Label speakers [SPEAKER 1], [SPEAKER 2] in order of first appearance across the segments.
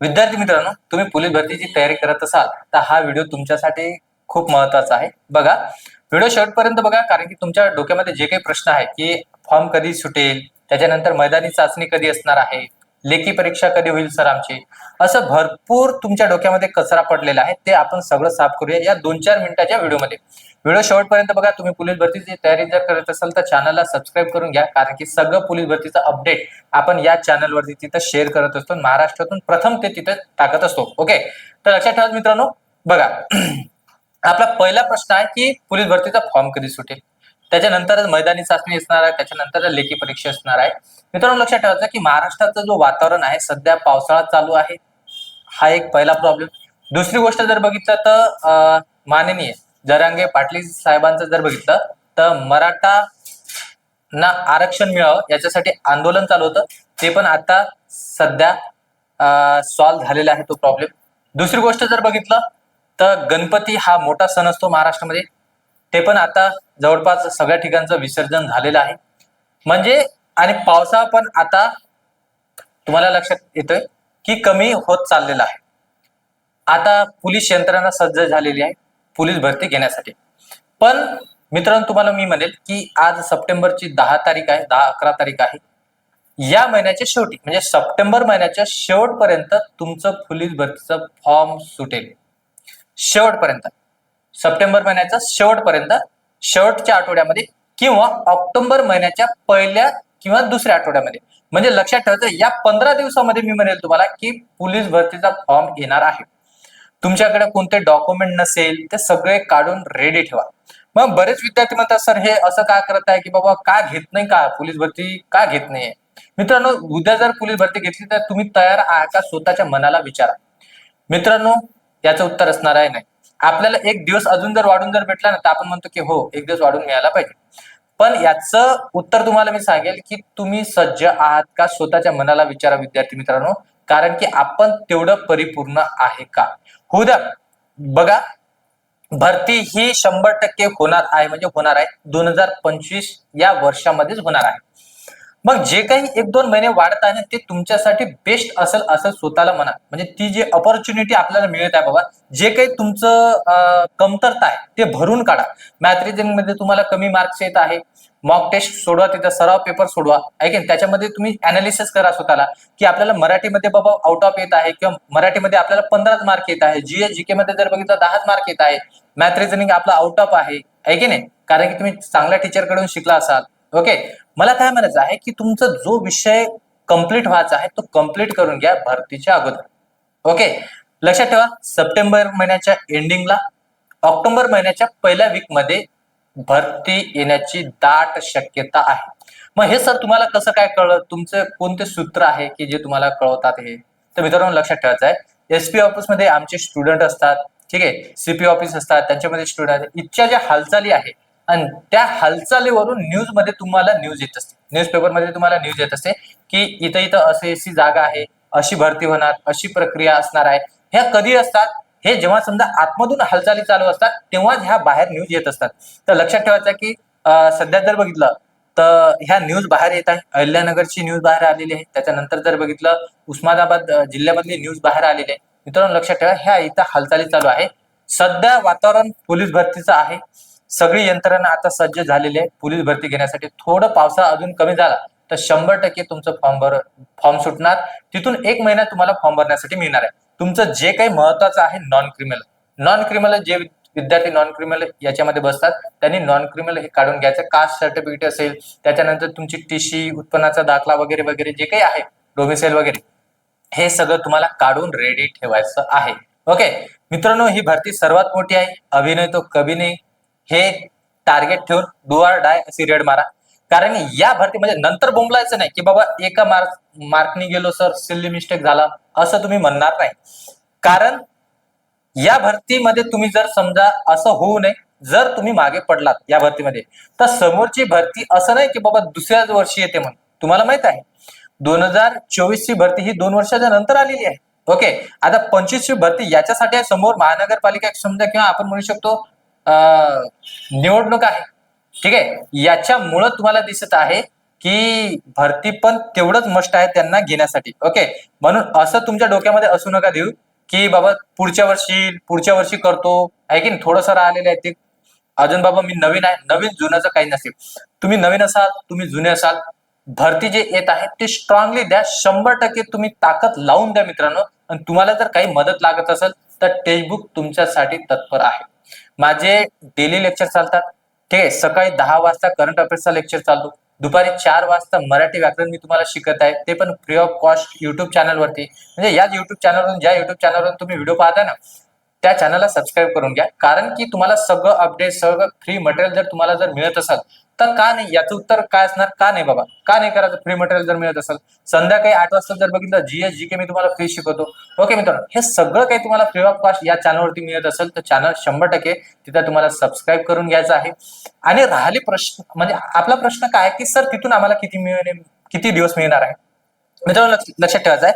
[SPEAKER 1] विद्यार्थी मित्रांनो तुम्ही पोलीस भरतीची तयारी करत असाल तर हा व्हिडिओ तुमच्यासाठी खूप महत्त्वाचा आहे. बघा व्हिडिओ शेवटपर्यंत बघा कारण की तुमच्या डोक्यामध्ये जे काही प्रश्न आहे की फॉर्म कधी सुटेल त्याच्यानंतर मैदानी चाचणी कधी असणार आहे लेखी परीक्षा कधी होईल सर आमची? असं भरपूर तुमच्या डोक्यामध्ये कचरा पडलेला आहे. ते आपण सगळं साफ करूया या दोन चार मिनिटाच्या व्हिडिओमध्ये. व्हिडिओ शेवटपर्यंत बघा तुम्ही पोलीस भरतीची तयारी जर करत असाल तर चॅनलला सबस्क्राईब करून घ्या. कारण की सगळं पोलीस भरतीचं अपडेट आपण या चॅनलवरती तिथं शेअर करत असतो महाराष्ट्रातून प्रथम ते तिथं टाकत असतो. ओके तर लक्षात ठेवा मित्रांनो बघा. आपला पहिला प्रश्न आहे की पोलीस भरतीचा फॉर्म कधी सुटेल? त्याच्यानंतरच मैदानी चाचणी असणार आहे त्याच्यानंतर लेखी परीक्षा असणार आहे. मित्रांनो लक्षात ठेवायचं की महाराष्ट्राचं जो वातावरण आहे सध्या पावसाळा चालू आहे. हा एक पहिला प्रॉब्लेम दुसरी गोष्ट जर बघितलं तर माननीय जरांगे पाटली साहेबांचं जर बघितलं तर मराठा ना आरक्षण मिळावं याच्यासाठी आंदोलन चालू होतं. ते पण आता सध्या सॉल्व्ह झालेला आहे तो प्रॉब्लेम दुसरी गोष्ट जर बघितलं तर गणपती हा मोठा सण असतो महाराष्ट्रामध्ये. ते पण आता जवळपास सगळ्या ठिकाणचं विसर्जन झालेलं आहे. म्हणजे आणि पावसाळा पण आता तुम्हाला लक्षात येतोय की कमी होत चाललेला आहे. आता पोलीस यंत्रणा सज्ज झालेली आहे पोलीस भरती घेण्यासाठी. पण मित्रांनो तुम्हाला मी म्हणेल की आज सप्टेंबरची दहा तारीख आहे दहा अकरा तारीख आहे. या महिन्याच्या शेवटी म्हणजे सप्टेंबर महिन्याच्या शेवटपर्यंत तुमचं पोलीस भरतीचं फॉर्म सुटेल. शेवटपर्यंत. सप्टेंबर महिन्याच्या शेवटपर्यंत शेवटच्या आठवड्यामध्ये किंवा ऑक्टोबर महिन्याच्या पहिल्या किंवा दुसऱ्या आठवड्यामध्ये. म्हणजे लक्षात ठेवायचं या पंधरा दिवसामध्ये मी म्हणेल तुम्हाला की पोलीस भरतीचा फॉर्म येणार आहे. तुमच्याकडे कोणते डॉक्युमेंट नसेल ते सगळे काढून रेडी ठेवा. मग बरेच विद्यार्थी म्हणतात सर हे असं का करत आहे की बाबा का घेत नाही का? पोलीस भरती का घेत नाहीये? मित्रांनो उद्या जर पोलीस भरती घेतली तर तुम्ही तयार आहात का? स्वतःच्या मनाला विचारा. मित्रांनो याचं उत्तर असणार आहे नाही. आपल्याला एक दिवस अजून जर वाढून जर भेटला ना तर आपण म्हणतो की हो एक दिवस वाढून मिळाला पाहिजे. पण याचं उत्तर तुम्हाला मी सांगेल की तुम्ही सज्ज आहात का स्वतःच्या मनाला विचारा विद्यार्थी मित्रांनो कारण की आपण तेवढं परिपूर्ण आहे का? हो द्या. बघा भरती ही शंभर टक्के होणार आहे म्हणजे होणार आहे. दोन हजार पंचवीस या वर्षामध्येच होणार आहे. मग जे काही एक दोन महिने वाढत आहे ते तुमच्यासाठी बेस्ट असेल असं स्वतःला म्हणा. म्हणजे ती जी ऑपॉर्च्युनिटी आपल्याला मिळत आहे बाबा जे काही तुमचं कमतरता आहे ते भरून काढा. मॅथमध्ये तुम्हाला कमी मार्क्स येत आहे. मॉक टेस्ट सोडवा तिथं सराव पेपर सोडवा. ऐकेन त्याच्यामध्ये तुम्ही अनालिसिस करा स्वतःला की आपल्याला मराठीमध्ये बाबा आउट ऑफ येत आहे किंवा मराठीमध्ये आपल्याला पंधराच मार्क येत आहे. जीएस जीके मध्ये जर बघितलं दहाच मार्क येत आहे. मॅथ्रिजनिंग आपला आउट ऑफ आहे. आहे की नाही कारण की तुम्ही चांगल्या टीचरकडून शिकला असाल. ओके मला काय म्हणायचं आहे की तुमचा जो विषय कंप्लीट व्हायचा आहे तो कंप्लीट करून घ्या भरतीच्या अगोदर. ओके लक्षात ठेवा सप्टेंबर महिन्याच्या एंडिंगला ऑक्टोबर महिन्याच्या पहिल्या वीकमध्ये भरती येण्याची दाट शक्यता आहे. मग हे सर तुम्हाला कसं काय कळलं? तुमचं कोणते सूत्र आहे की जे तुम्हाला कळवतात हे? तर मित्रांनो लक्षात ठेवायचं आहे. एसपी ऑफिसमध्ये आमचे स्टुडंट असतात ठीक आहे? सीपी ऑफिस असतात त्यांच्यामध्ये स्टुडंट इतक्या ज्या हालचाली आहे आणि त्या हालचालीवरून न्यूजमध्ये तुम्हाला न्यूज येत असते. न्यूजपेपरमध्ये तुम्हाला न्यूज येत असते की इथं इथं असे अशी जागा आहे अशी भरती होणार अशी प्रक्रिया असणार आहे. ह्या कधी असतात? हे जेव्हा समजा आतमधून हालचाली चालू असतात तेव्हाच ह्या बाहेर न्यूज येत असतात. तर लक्षात ठेवायचं की सध्या जर बघितलं तर ह्या न्यूज बाहेर येत आहे. अहिल्यानगरची न्यूज बाहेर आलेली आहे. त्याच्यानंतर जर बघितलं उस्मानाबाद जिल्ह्यामधली न्यूज बाहेर आलेली आहे. मित्रांनो लक्षात ठेवा ह्या इथं हालचाली चालू आहे. सध्या वातावरण पोलीस भरतीचं आहे. सगळी यंत्रणा आता सज्ज झालेली आहे. पोलीस भरती घेण्यासाठी थोडं पावसाळा अजून कमी झाला तर शंभर टक्के तुमचं फॉर्म भर फॉर्म सुटणार. तिथून एक महिना तुम्हाला फॉर्म भरण्यासाठी मिळणार आहे. तुमचं जे काही महत्वाचं आहे नॉन क्रिमिनल नॉन क्रिमिनल जे विद्यार्थी नॉन क्रिमिनल याच्यामध्ये बसतात त्यांनी नॉन क्रिमिनल हे काढून घ्यायचं. कास्ट सर्टिफिकेट असेल त्याच्यानंतर तुमची टीसी उत्पन्नाचा दाखला वगैरे वगैरे जे काही आहे डोमिसाईल वगैरे हे सगळं तुम्हाला काढून रेडी ठेवायचं आहे. ओके मित्रांनो ही भरती सर्वात मोठी आहे. अभिनय तो कभी नाही. हे टार्गेट ठेवून डुआर डाय अशी रेड मारा. कारण या भरती म्हणजे नंतर बोंबलायचं नाही की बाबा एका मार्क मार्कनी गेलो सर सिल्ली मिस्टेक झाला असं तुम्ही म्हणणार नाही. कारण या भरतीमध्ये तुम्ही जर समजा असं होऊ नये जर तुम्ही मागे पडलात या भरतीमध्ये तर समोरची भरती असं नाही की बाबा दुसऱ्याच वर्षी येते म्हणून. तुम्हाला माहीत आहे दोन हजार चोवीस ची भरती ही दोन वर्षाच्या नंतर आलेली आहे. ओके आता पंचवीस ची भरती याच्यासाठी समोर महानगरपालिका समजा किंवा आपण म्हणू शकतो निवडणूक आहे. ठीक आहे? याच्यामुळं तुम्हाला दिसत आहे की भरती पण तेवढंच मस्ट आहे त्यांना घेण्यासाठी. ओके? म्हणून असं तुमच्या डोक्यामध्ये असू नका देऊ की बाबा पुढच्या वर्षी पुढच्या वर्षी करतो. आहे की थोडंसं राहिलेलं आहे ते. अजून बाबा मी नवीन आहे. नवीन जुन्याचं काही नसेल. तुम्ही नवीन असाल तुम्ही जुने असाल भरती जे येत आहे ते स्ट्रॉंगली द्या. शंभर टक्के तुम्ही ताकद लावून द्या मित्रांनो. आणि तुम्हाला जर काही मदत लागत असेल तर टेक्स्टबुक तुमच्यासाठी तत्पर आहे. माझे डेली लेक्चर चालतात. ठीक आहे सकाळी दहा वाजता करंट अफेअर्सचा लेक्चर चालतो. दुपारी चार वाजता मराठी व्याकरण मी तुम्हाला शिकत आहे. ते पण फ्री ऑफ कॉस्ट युट्यूब चॅनलवरती म्हणजे याच युट्यूब चॅनलवरून ज्या युट्यूब चॅनलवरून तुम्ही व्हिडिओ पाहता ना त्या चॅनलला सबस्क्राईब करून घ्या. कारण की तुम्हाला सगळं अपडेट सगळं फ्री मटेरियल जर तुम्हाला जर मिळत असेल तर का नाही? याचं उत्तर काय असणार? का नाही बाबा? का नाही करायचं? फ्री मटेरियल जर मिळत असेल संध्याकाळी आठ वाजता जर बघितलं जीएस जी के मी तुम्हाला फ्री शिकवतो. ओके मित्रांनो हे सगळं काही तुम्हाला फ्री ऑफ कॉस्ट या चॅनलवरती मिळत असेल तर चॅनल शंभर टक्के तिथं तुम्हाला सबस्क्राईब करून घ्यायचं आहे. आणि राहिले प्रश्न म्हणजे आपला प्रश्न काय आहे की सर तिथून आम्हाला किती मिळणे किती दिवस मिळणार आहे? मित्रांनो लक्षात ठेवायचं आहे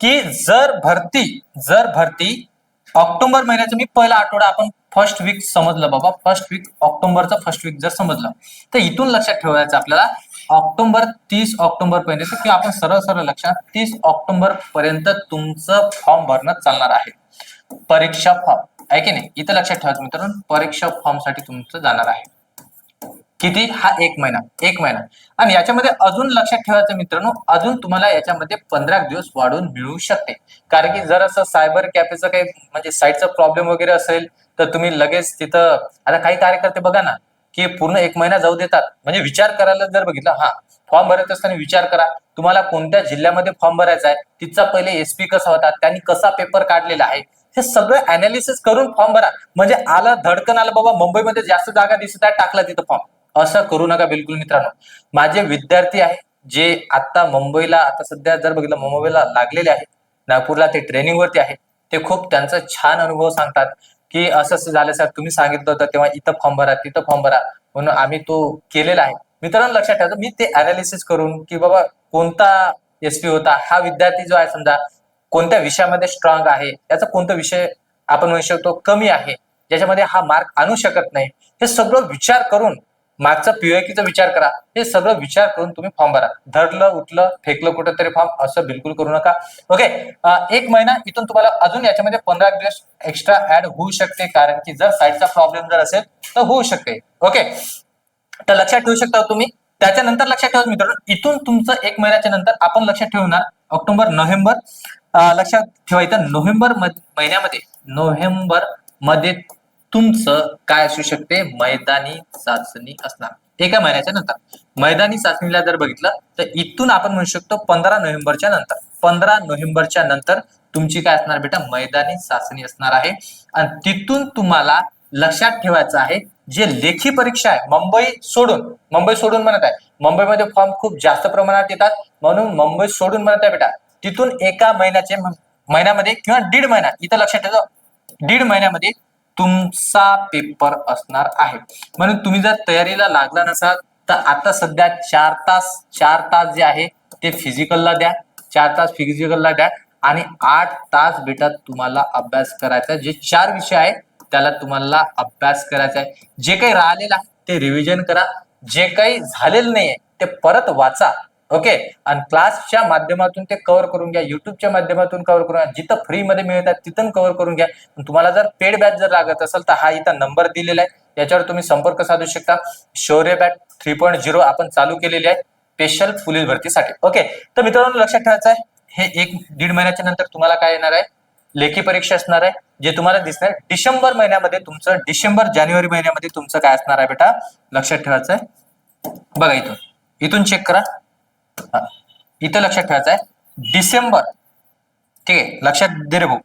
[SPEAKER 1] की जर भरती जर भरती ऑक्टोबर महिन्याचा मी पहिला आठवडा आपण फर्स्ट वीक समजलं बाबा. फर्स्ट वीक ऑक्टोबरचा फर्स्ट वीक जर समजलं. तर इथून लक्षात ठेवायचं आपल्याला ऑक्टोबर तीस ऑक्टोबर पर्यंत किंवा आपण सरळ सरळ लक्षात तीस ऑक्टोबर पर्यंत तुमचं फॉर्म भरणं चालणार आहे. परीक्षा फॉर्म आहे की नाही? इथं लक्षात ठेवायचं मित्रांनो परीक्षा फॉर्मसाठी तुमचं जाणार आहे. किती? हा एक महिना एक महिना. आणि याच्यामध्ये अजून लक्षात ठेवायचं मित्रांनो अजून तुम्हाला याच्यामध्ये पंधरा दिवस वाढून मिळू शकते. कारण की जर असं सायबर कॅफेचं काही म्हणजे साईटचा प्रॉब्लेम वगैरे असेल तर तुम्ही लगेच तिथं आता काही कार्यकर्ते बघा ना की पूर्ण एक महिना जाऊ देतात. म्हणजे विचार करायला जर बघितलं हा फॉर्म भरत असताना विचार करा. तुम्हाला कोणत्या जिल्ह्यामध्ये फॉर्म भरायचा आहे तिथचा पहिले एसपी कसा होता त्यांनी कसा पेपर काढलेला आहे हे सगळं अनालिसिस करून फॉर्म भरा. म्हणजे आलं धडकन आलं बाबा मुंबईमध्ये जास्त जागा दिसत आहे टाकला तिथं फॉर्म. असं करू नका बिलकुल मित्रांनो. माझे विद्यार्थी आहे जे आता मुंबईला आता सध्या जर बघितलं मुंबईला लागलेले आहे नागपूरला ते ट्रेनिंग वरती आहे ते खूप त्यांचा छान अनुभव सांगतात की असं असं झालं सर तुम्ही सांगितलं होतं तेव्हा इथं फॉर्म भरा तिथं फॉर्म भरा म्हणून आम्ही तो केलेला आहे. मित्रांनो लक्षात ठेवा मी ते अनालिसिस करून की बाबा कोणता एसपी होता हा विद्यार्थी जो आहे समजा कोणत्या विषयामध्ये स्ट्रॉंग आहे त्याचा कोणता विषय आपण म्हणू शकतो कमी आहे ज्याच्यामध्ये हा मार्क आणू शकत नाही हे सगळं विचार करून मागचा पीओकीचा विचार करा. हे सगळं विचार करून तुम्ही फॉर्म भरा. धरलं उठलं फेकलं कुठं तरी फॉर्म असं बिलकुल करू नका. ओके एक महिना इथून तुम्हाला अजून याच्यामध्ये पंधरा दिवस एक्स्ट्रा ऍड होऊ शकते. कारण की जर साईडचा प्रॉब्लेम जर असेल तर होऊ शकते. ओके तर लक्षात ठेवू शकता तुम्ही. त्याच्यानंतर लक्षात ठेवा मित्रांनो इथून तुमचं एक महिन्याच्या नंतर आपण लक्षात ठेवणार ऑक्टोबर नोव्हेंबर. लक्षात ठेवा इथं नोव्हेंबर महिन्यामध्ये. नोव्हेंबरमध्ये तुमचं काय असू शकते? मैदानी चाचणी असणार. एका महिन्याच्या नंतर. मैदानी चाचणीला जर बघितलं तर इथून आपण म्हणू शकतो पंधरा नोव्हेंबरच्या नंतर. पंधरा नोव्हेंबरच्या नंतर तुमची काय असणार बेटा? मैदानी चाचणी असणार आहे. आणि तिथून तुम्हाला लक्षात ठेवायचं आहे जे लेखी परीक्षा आहे मुंबई सोडून. मुंबई सोडून म्हणत आहे. मुंबईमध्ये फॉर्म खूप जास्त प्रमाणात येतात. म्हणून मुंबई सोडून म्हणत आहे बेटा. तिथून एका महिन्याचे महिन्यामध्ये किंवा दीड महिना इथं लक्षात ठेवा. दीड महिन्यामध्ये तुमचा पेपर असणार आहे. म्हणून तुम्ही जर तयारीला लागला नसाल तर आता सध्या चार तास चार तास जे आहे ते फिजिकलला द्या. चार तास फिजिकलला द्या. आणि आठ तास बेटा तुम्हाला अभ्यास करायचा आहे. जे चार विषय आहे त्याला तुम्हाला अभ्यास करायचा आहे. जे काही राहिलेलं आहे ते रिव्हिजन करा. जे काही झालेलं नाहीये ते परत वाचा. ओके? आणि क्लासच्या माध्यमातून ते कव्हर करून घ्या. युट्यूबच्या माध्यमातून कव्हर करून घ्या. जिथं फ्री मध्ये मिळतात तिथून कव्हर करून घ्या. तुम्हाला जर पेड बॅच जर लागत असेल तर हा इथं नंबर दिलेला आहे. याच्यावर तुम्ही संपर्क साधू शकता. शौर्य बॅट थ्री पॉईंट झिरो आपण चालू केलेली आहे. स्पेशल पोलीस भरतीसाठी. ओके? तर मित्रांनो लक्षात ठेवायचं आहे. हे एक दीड महिन्याच्या नंतर तुम्हाला काय येणार आहे? लेखी परीक्षा असणार आहे जे तुम्हाला दिसणार आहे. डिसेंबर महिन्यामध्ये तुमचं डिसेंबर जानेवारी महिन्यामध्ये तुमचं काय असणार आहे बेटा? लक्षात ठेवायचं आहे. बघा इथून. इथून चेक करा. हा. इथं लक्षात ठेवायचं आहे. डिसेंबर. ठीक आहे. लक्षात दे रे भाऊ.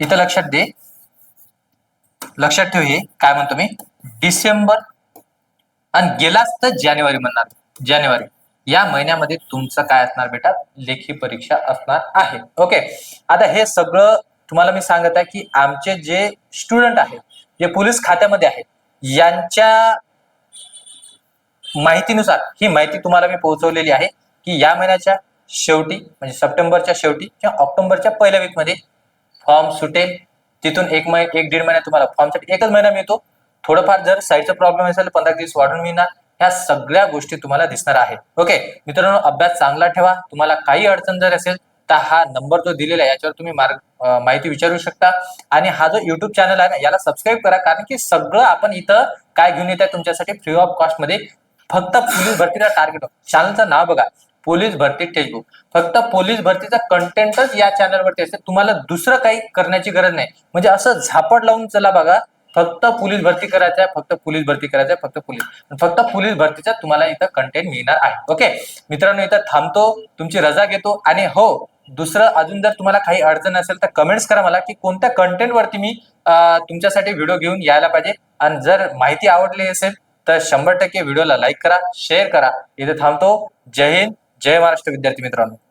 [SPEAKER 1] इथं लक्षात दे. लक्षात ठेव हे. काय म्हणतो मी? डिसेंबर. आणि गेलाच तर जानेवारी म्हणणार. जानेवारी. या महिन्यामध्ये तुमचं काय असणार बेटा? लेखी परीक्षा असणार आहे. ओके. आता हे सगळं तुम्हाला मी सांगत आहे की आमचे जे स्टुडंट आहेत जे पोलीस खात्यामध्ये आहेत यांच्या माहितीनुसार ही माहिती तुम्हाला मी पोहोचवलेली आहे. की या महिन्याच्या शेवटी म्हणजे सप्टेंबरच्या शेवटी किंवा ऑक्टोबरच्या पहिल्या वीकमध्ये फॉर्म सुटेल. तिथून एक महिना एक दीड महिना तुम्हाला फॉर्मसाठी एकच महिना मिळतो. थोडंफार जर साईडचा प्रॉब्लेम असेल पंधरा दिवस वाढून मिळणार. ह्या सगळ्या गोष्टी तुम्हाला दिसणार आहे. ओके मित्रांनो अभ्यास चांगला ठेवा. तुम्हाला काही अडचण जर असेल तर हा नंबर जो दिलेला आहे याच्यावर तुम्ही मार्ग माहिती विचारू शकता. आणि हा जो युट्यूब चॅनल आहे ना याला सबस्क्राईब करा. कारण की सगळं आपण इथं काय घेऊन येत आहे तुमच्यासाठी फ्री ऑफ कॉस्टमध्ये फक्त पोलीस भरतीला टार्गेट चॅनलचं हो. नाव बघा. पोलीस भरती टेक्स्टबुक फक्त पोलीस भरतीचा कंटेंटच या चॅनलवरती असते. तुम्हाला दुसरं काही करण्याची गरज नाही. म्हणजे असं झापड लावून चला बघा. फक्त पोलीस भरती करायचं आहे फक्त पोलीस भरती करायचं आहे फक्त पोलीस. फक्त पोलीस भरतीचा तुम्हाला इथं कंटेंट मिळणार आहे. ओके मित्रांनो इथं थांबतो. तुमची रजा घेतो. आणि हो दुसरं अजून जर तुम्हाला काही अडचण असेल तर कमेंट्स करा मला की कोणत्या कंटेंटवरती मी तुमच्यासाठी व्हिडिओ घेऊन यायला पाहिजे. आणि जर माहिती आवडली असेल तर शंभर टक्के व्हिडिओला लाईक करा शेअर करा. इथे थांबतो. जय हिंद. जय महाराष्ट्र विद्यार्थी मित्रांनो.